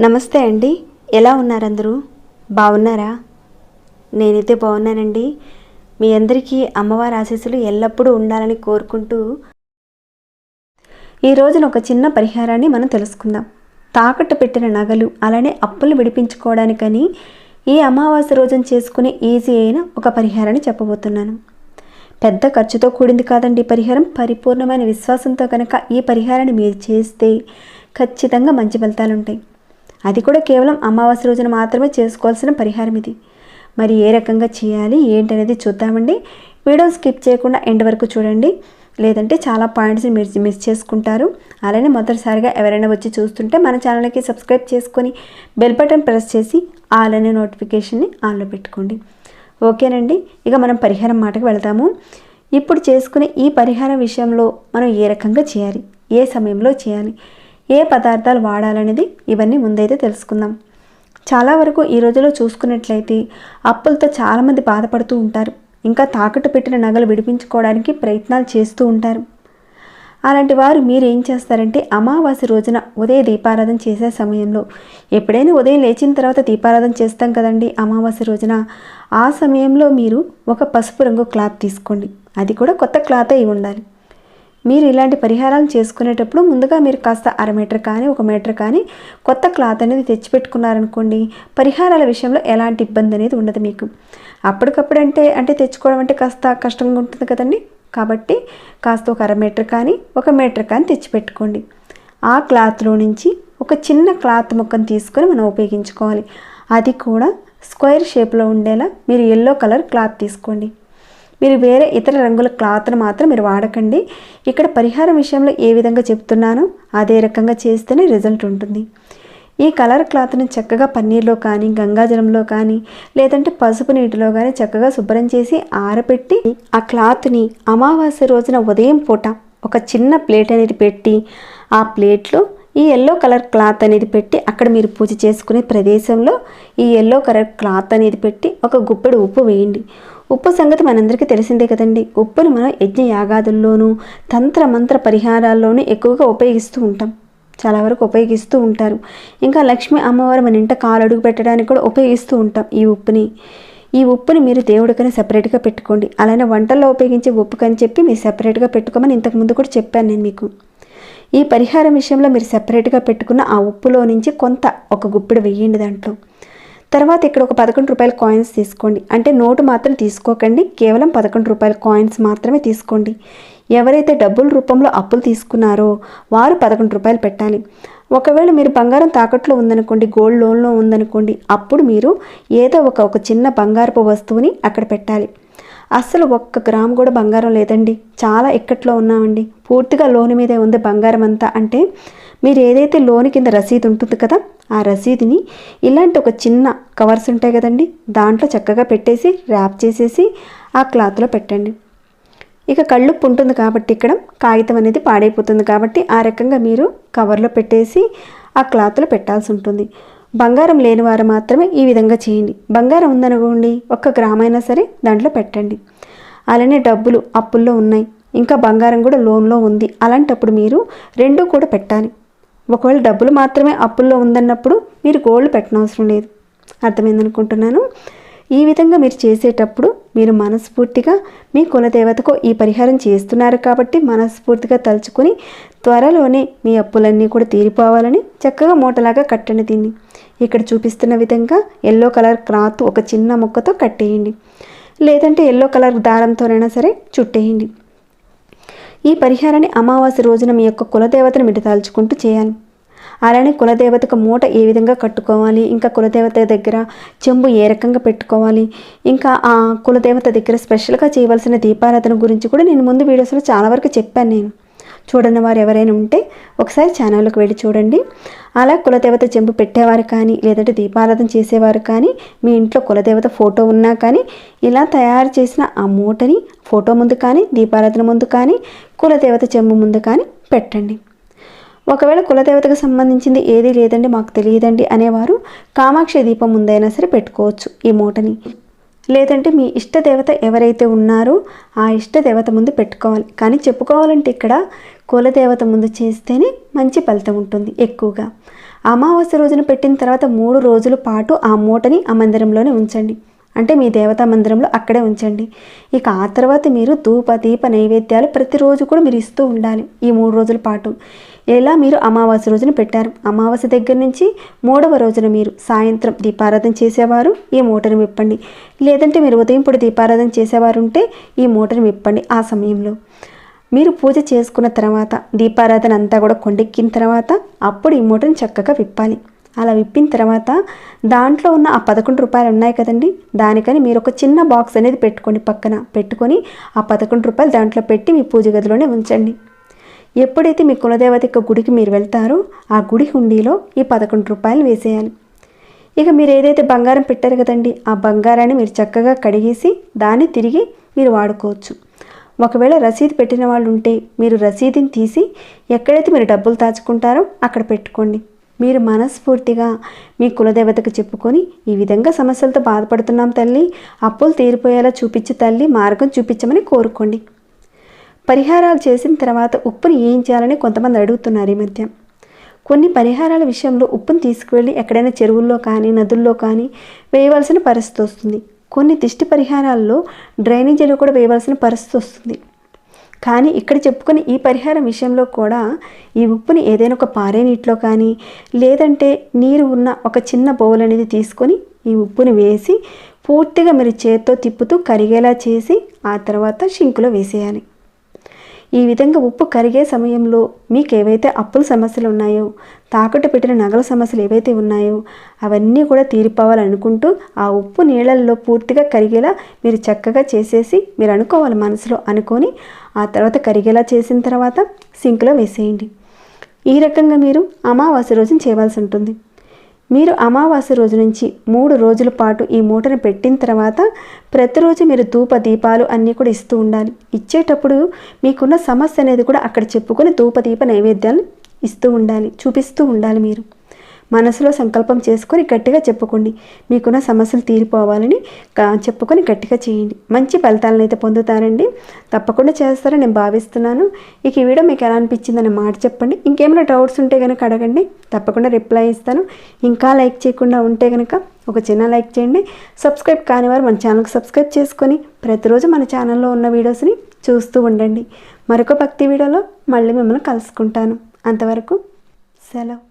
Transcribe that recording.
నమస్తే అండి. ఎలా ఉన్నారందరూ? బాగున్నారా? నేనైతే బాగున్నానండి. మీ అందరికీ అమ్మవారి ఆశీస్సులు ఎల్లప్పుడూ ఉండాలని కోరుకుంటూ ఈ రోజున ఒక చిన్న పరిహారాన్ని మనం తెలుసుకుందాం. తాకట్టు పెట్టిన నగలు అలానే అప్పులు విడిపించుకోవడానికని ఈ అమావాస్య రోజున చేసుకునే ఈజీ అయిన ఒక పరిహారాన్ని చెప్పబోతున్నాను. పెద్ద ఖర్చుతో కూడింది కాదండి ఈ పరిహారం. పరిపూర్ణమైన విశ్వాసంతో కనుక ఈ పరిహారాన్ని మీరు చేస్తే ఖచ్చితంగా మంచి ఫలితాలు ఉంటాయి. అది కూడా కేవలం అమావాస్య రోజున మాత్రమే చేసుకోవాల్సిన పరిహారం ఇది. మరి ఏ రకంగా చేయాలి ఏంటనేది చూద్దామండి. వీడియో స్కిప్ చేయకుండా ఎండ్ వరకు చూడండి. లేదంటే చాలా పాయింట్స్ని మీరు మిస్ చేసుకుంటారు. అలానే మొదటిసారిగా ఎవరైనా వచ్చి చూస్తుంటే మన ఛానల్కి సబ్స్క్రైబ్ చేసుకొని బెల్ బటన్ ప్రెస్ చేసి ఆల్ అనే నోటిఫికేషన్ని ఆన్లో పెట్టుకోండి. ఓకేనండి? ఇక మనం పరిహారం మాటకు వెళ్తాము ఇప్పుడు చేసుకునే ఈ పరిహారం విషయంలో మనం ఏ రకంగా చేయాలి? ఏ సమయంలో చేయాలి? ఏ పదార్థాలు వాడాలనేది ఇవన్నీ ముందైతే తెలుసుకుందాం. చాలా వరకు ఈ రోజుల్లో చూసుకున్నట్లయితే అప్పులతో చాలామంది బాధపడుతూ ఉంటారు. ఇంకా తాకట్టు పెట్టిన నగలు విడిపించుకోవడానికి ప్రయత్నాలు చేస్తూ ఉంటారు. అలాంటి వారు మీరు ఏం చేస్తారంటే అమావాస్య రోజున ఉదయ దీపారాధన చేసే సమయంలో ఎప్పుడైనా ఉదయం లేచిన తర్వాత దీపారాధన చేస్తాం కదండి అమావాస్య రోజున. ఆ సమయంలో మీరు ఒక పసుపు రంగు క్లాత్ తీసుకోండి. అది కూడా కొత్త క్లాత్ అయి ఉండాలి. మీరు ఇలాంటి పరిహారాలు చేసుకునేటప్పుడు ముందుగా మీరు కాస్త అర మీటర్ కానీ ఒక మీటర్ కానీ కొత్త క్లాత్ అనేది తెచ్చిపెట్టుకున్నారనుకోండి పరిహారాల విషయంలో ఎలాంటి ఇబ్బంది అనేది ఉండదు మీకు. అప్పటికప్పుడు అంటే అంటే తెచ్చుకోవడం అంటే కాస్త కష్టంగా ఉంటుంది కదండి. కాబట్టి కాస్త ఒక అర మీటర్ కానీ ఒక మీటర్ కానీ తెచ్చిపెట్టుకోండి. ఆ క్లాత్లో నుంచి ఒక చిన్న క్లాత్ ముక్కను తీసుకొని మనం ఉపయోగించుకోవాలి. అది కూడా స్క్వేర్ షేప్లో ఉండేలా మీరు ఎల్లో కలర్ క్లాత్ తీసుకోండి. మీరు వేరే ఇతర రంగుల క్లాత్ను మాత్రం మీరు వాడకండి. ఇక్కడ పరిహారం విషయంలో ఏ విధంగా చెప్తున్నానో అదే రకంగా చేస్తేనే రిజల్ట్ ఉంటుంది. ఈ కలర్ క్లాత్ని చక్కగా పన్నీర్లో కానీ గంగాజలంలో కానీ లేదంటే పసుపు నీటిలో కానీ చక్కగా శుభ్రం చేసి ఆరబెట్టి ఆ క్లాత్ని అమావాస్య రోజున ఉదయం పూట ఒక చిన్న ప్లేట్ అనేది పెట్టి ఆ ప్లేట్లో ఈ ఎల్లో కలర్ క్లాత్ అనేది పెట్టి అక్కడ మీరు పూజ చేసుకునే ప్రదేశంలో ఈ ఎల్లో కలర్ క్లాత్ అనేది పెట్టి ఒక గుప్పెడు ఉప్పు వేయండి. ఉప్పు సంగతి మనందరికీ తెలిసిందే కదండి. ఉప్పును మనం యజ్ఞ యాగాదుల్లోనూ తంత్ర మంత్ర పరిహారాల్లోనూ ఎక్కువగా ఉపయోగిస్తూ ఉంటాం. చాలా వరకు ఉపయోగిస్తూ ఉంటారు. ఇంకా లక్ష్మీ అమ్మవారు మన ఇంట కాలు అడుగు పెట్టడానికి కూడా ఉపయోగిస్తూ ఉంటాం ఈ ఉప్పుని. ఈ ఉప్పుని మీరు దేవుడికని సపరేట్గా పెట్టుకోండి. అలానే వంటల్లో ఉపయోగించే ఉప్పు కని చెప్పి మీరు సపరేట్గా పెట్టుకోమని ఇంతకుముందు కూడా చెప్పాను నేను మీకు. ఈ పరిహారం విషయంలో మీరు సపరేట్గా పెట్టుకున్న ఆ ఉప్పులో నుంచి కొంత ఒక గుప్పిడి వేయండి దాంట్లో. తర్వాత ఇక్కడ ఒక పదకొండు రూపాయల కాయిన్స్ తీసుకోండి. అంటే నోటు మాత్రం తీసుకోకండి. కేవలం పదకొండు రూపాయల కాయిన్స్ మాత్రమే తీసుకోండి. ఎవరైతే డబ్బుల రూపంలో అప్పులు తీసుకున్నారో వారు పదకొండు రూపాయలు పెట్టాలి. ఒకవేళ మీరు బంగారం తాకట్లో ఉందనుకోండి గోల్డ్ లోన్లో ఉందనుకోండి అప్పుడు మీరు ఏదో ఒక ఒక చిన్న బంగారపు వస్తువుని అక్కడ పెట్టాలి. అస్సలు ఒక్క గ్రామ్ కూడా బంగారం లేదండి. చాలా ఇక్కట్లో ఉన్నామండి. పూర్తిగా లోన్ మీదే ఉంది బంగారం అంతా అంటే మీరు ఏదైతే లోన్ కింద రసీదు ఉంటుంది కదా ఆ రసీదుని ఇలాంటి ఒక చిన్న కవర్స్ ఉంటాయి కదండి దాంట్లో చక్కగా పెట్టేసి ర్యాప్ చేసేసి ఆ క్లాత్లో పెట్టండి. ఇక కళ్ళుప్పు ఉంటుంది కాబట్టి ఇక్కడ కాగితం అనేది పాడైపోతుంది కాబట్టి ఆ రకంగా మీరు కవర్లో పెట్టేసి ఆ క్లాత్లో పెట్టాల్సి ఉంటుంది. బంగారం లేని వారు మాత్రమే ఈ విధంగా చేయండి. బంగారం ఉందనుకోండి ఒక్క గ్రామైనా సరే దాంట్లో పెట్టండి. అలానే డబ్బులు అప్పుల్లో ఉన్నాయి. ఇంకా బంగారం కూడా లోన్లో ఉంది. అలాంటప్పుడు మీరు రెండు కూడా పెట్టాలి. ఒకవేళ డబ్బులు మాత్రమే అప్పుల్లో ఉందన్నప్పుడు మీరు గోల్డ్ పెట్టనవసరం లేదు. అర్థమైందనుకుంటున్నాను? ఈ విధంగా మీరు చేసేటప్పుడు మీరు మనస్ఫూర్తిగా మీ కులదేవతకు ఈ పరిహారం చేస్తున్నారు కాబట్టి మనస్ఫూర్తిగా తలుచుకొని త్వరలోనే మీ అప్పులన్నీ కూడా తీరిపోవాలని చక్కగా మూటలాగా కట్టండి దీన్ని. ఇక్కడ చూపిస్తున్న విధంగా ఎల్లో కలర్ క్లాత్ ఒక చిన్న ముక్కతో కట్టేయండి. లేదంటే ఎల్లో కలర్ దారంతోనైనా సరే చుట్టేయండి. ఈ పరిహారాన్ని అమావాస్య రోజున మీ యొక్క కులదేవతను మిడతాల్చుకుంటూ చేయాలి. అలానే కులదేవతకు మూట ఏ విధంగా కట్టుకోవాలి ఇంకా కులదేవత దగ్గర చెంబు ఏ రకంగా పెట్టుకోవాలి ఇంకా ఆ కులదేవత దగ్గర స్పెషల్గా చేయవలసిన దీపారాధన గురించి కూడా నేను ముందు వీడియోస్లో చాలా వరకు చెప్పాను నేను. చూడని వారు ఎవరైనా ఉంటే ఒకసారి ఛానల్కి వెళ్ళి చూడండి. అలా కులదేవత చెంబు పెట్టేవారు కానీ లేదంటే దీపారాధన చేసేవారు కానీ మీ ఇంట్లో కులదేవత ఫోటో ఉన్నా కానీ ఇలా తయారు చేసిన ఆ మూటని ఫోటో ముందు కానీ దీపారాధన ముందు కానీ కులదేవత చెంబు ముందు కానీ పెట్టండి. ఒకవేళ కులదేవతకు సంబంధించింది ఏది లేదండి మాకు తెలియదండి అనేవారు కామాక్షి దీపం ముందైనా సరే పెట్టుకోవచ్చు ఈ మూటని. లేదంటే మీ ఇష్ట దేవత ఎవరైతే ఉన్నారో ఆ ఇష్ట దేవత ముందు పెట్టుకోవాలి. కానీ చెప్పుకోవాలంటే ఇక్కడ కులదేవత ముందు చేస్తేనే మంచి ఫలితం ఉంటుంది ఎక్కువగా. అమావాస్య రోజున పెట్టిన తర్వాత మూడు రోజుల పాటు ఆ మూటని ఆ మందిరంలోనే ఉంచండి. అంటే మీ దేవతా మందిరంలో అక్కడే ఉంచండి. ఇక ఆ తర్వాత మీరు ధూప దీప నైవేద్యాలు ప్రతిరోజు కూడా మీరు ఇస్తూ ఉండాలి. ఈ మూడు రోజుల పాటు. ఎలా మీరు అమావాస్య రోజున పెట్టారు. అమావాస్య దగ్గర నుంచి మూడవ రోజున మీరు సాయంత్రం దీపారాధన చేసేవారు. ఈ మూటను విప్పండి. లేదంటే మీరు ఉదయం పూట దీపారాధన చేసేవారు ఉంటే ఈ మూటను విప్పండి ఆ సమయంలో. మీరు పూజ చేసుకున్న తర్వాత దీపారాధన అంతా కూడా కొండెక్కిన తర్వాత అప్పుడు ఈ మూటను చక్కగా విప్పాలి. అలా విప్పిన తర్వాత దాంట్లో ఉన్న ఆ పదకొండు రూపాయలు ఉన్నాయి కదండి దానికని మీరు ఒక చిన్న బాక్స్ అనేది పెట్టుకోండి పక్కన. పెట్టుకొని ఆ పదకొండు రూపాయలు దాంట్లో పెట్టి మీ పూజ గదిలోనే ఉంచండి. ఎప్పుడైతే మీ కులదేవత యొక్క గుడికి మీరు వెళ్తారో ఆ గుడి హుండీలో ఈ పదకొండు రూపాయలు వేసేయాలి. ఇక మీరు ఏదైతే బంగారం పెట్టారు కదండి ఆ బంగారాన్ని మీరు చక్కగా కడిగేసి దాన్ని తిరిగి మీరు వాడుకోవచ్చు. ఒకవేళ రసీదు పెట్టిన వాళ్ళు ఉంటే మీరు రసీదుని తీసి ఎక్కడైతే మీరు డబ్బులు దాచుకుంటారో అక్కడ పెట్టుకోండి. మీరు మనస్ఫూర్తిగా మీ కులదేవతకు చెప్పుకొని ఈ విధంగా సమస్యలతో బాధపడుతున్నాం తల్లి. అప్పులు తీరిపోయేలా చూపించి తల్లి మార్గం చూపించమని కోరుకోండి. పరిహారాలు చేసిన తర్వాత ఉప్పుని ఏం చేయాలని కొంతమంది అడుగుతున్నారు ఈ మధ్య. కొన్ని పరిహారాల విషయంలో ఉప్పును తీసుకువెళ్ళి ఎక్కడైనా చెరువుల్లో కానీ నదుల్లో కానీ వేయవలసిన పరిస్థితి వస్తుంది. కొన్ని దిష్టి పరిహారాల్లో డ్రైనేజీలో కూడా వేయవలసిన పరిస్థితి వస్తుంది. కానీ ఇక్కడ చెప్పుకునే ఈ పరిహారం విషయంలో కూడా ఈ ఉప్పుని ఏదైనా ఒక పారే నీటిలో కానీ లేదంటే నీరు ఉన్న ఒక చిన్న బౌల్ అనేది తీసుకొని ఈ ఉప్పుని వేసి పూర్తిగా మీరు చేత్తో తిప్పుతూ కరిగేలా చేసి ఆ తర్వాత షింకులో వేసేయాలి. ఈ విధంగా ఉప్పు కరిగే సమయంలో మీకు ఏవైతే అప్పుల సమస్యలు ఉన్నాయో తాకట్టు పెట్టిన నగల సమస్యలు ఏవైతే ఉన్నాయో అవన్నీ కూడా తీరిపోవాలనుకుంటూ ఆ ఉప్పు నీళ్ళల్లో పూర్తిగా కరిగేలా మీరు చక్కగా చేసేసి మీరు అనుకోవాలి మనసులో అనుకొని ఆ తర్వాత కరిగేలా చేసిన తర్వాత సింక్లో వేసేయండి. ఈ రకంగా మీరు అమావాస్య రోజున చేయవలసి ఉంటుంది. మీరు అమావాస్య రోజు నుంచి మూడు రోజుల పాటు ఈ మూటను పెట్టిన తర్వాత ప్రతిరోజు మీరు ధూప దీపాలు అన్నీ కూడా ఇస్తూ ఉండాలి. ఇచ్చేటప్పుడు మీకున్న సమస్య అనేది కూడా అక్కడ చెప్పుకొని ధూప దీప నైవేద్యాలు ఇస్తూ ఉండాలి చూపిస్తూ ఉండాలి మీరు. మనసులో సంకల్పం చేసుకొని గట్టిగా చెప్పుకోండి. మీకున్న సమస్యలు తీరిపోవాలని చెప్పుకొని గట్టిగా చేయండి. మంచి ఫలితాలను అయితే పొందుతారండి. తప్పకుండా చేస్తారని నేను భావిస్తున్నాను. ఇక ఈ వీడియో మీకు ఎలా అనిపించిందని మాట చెప్పండి. ఇంకేమైనా డౌట్స్ ఉంటే కనుక అడగండి. తప్పకుండా రిప్లై ఇస్తాను. ఇంకా లైక్ చేయకుండా ఉంటే కనుక ఒక చిన్న లైక్ చేయండి. సబ్స్క్రైబ్ కాని వారు మన ఛానల్కి సబ్స్క్రైబ్ చేసుకొని ప్రతిరోజు మన ఛానల్లో ఉన్న వీడియోస్ని చూస్తూ ఉండండి. మరొక భక్తి వీడియోలో మళ్ళీ మిమ్మల్ని కలుసుకుంటాను. అంతవరకు సెలవు.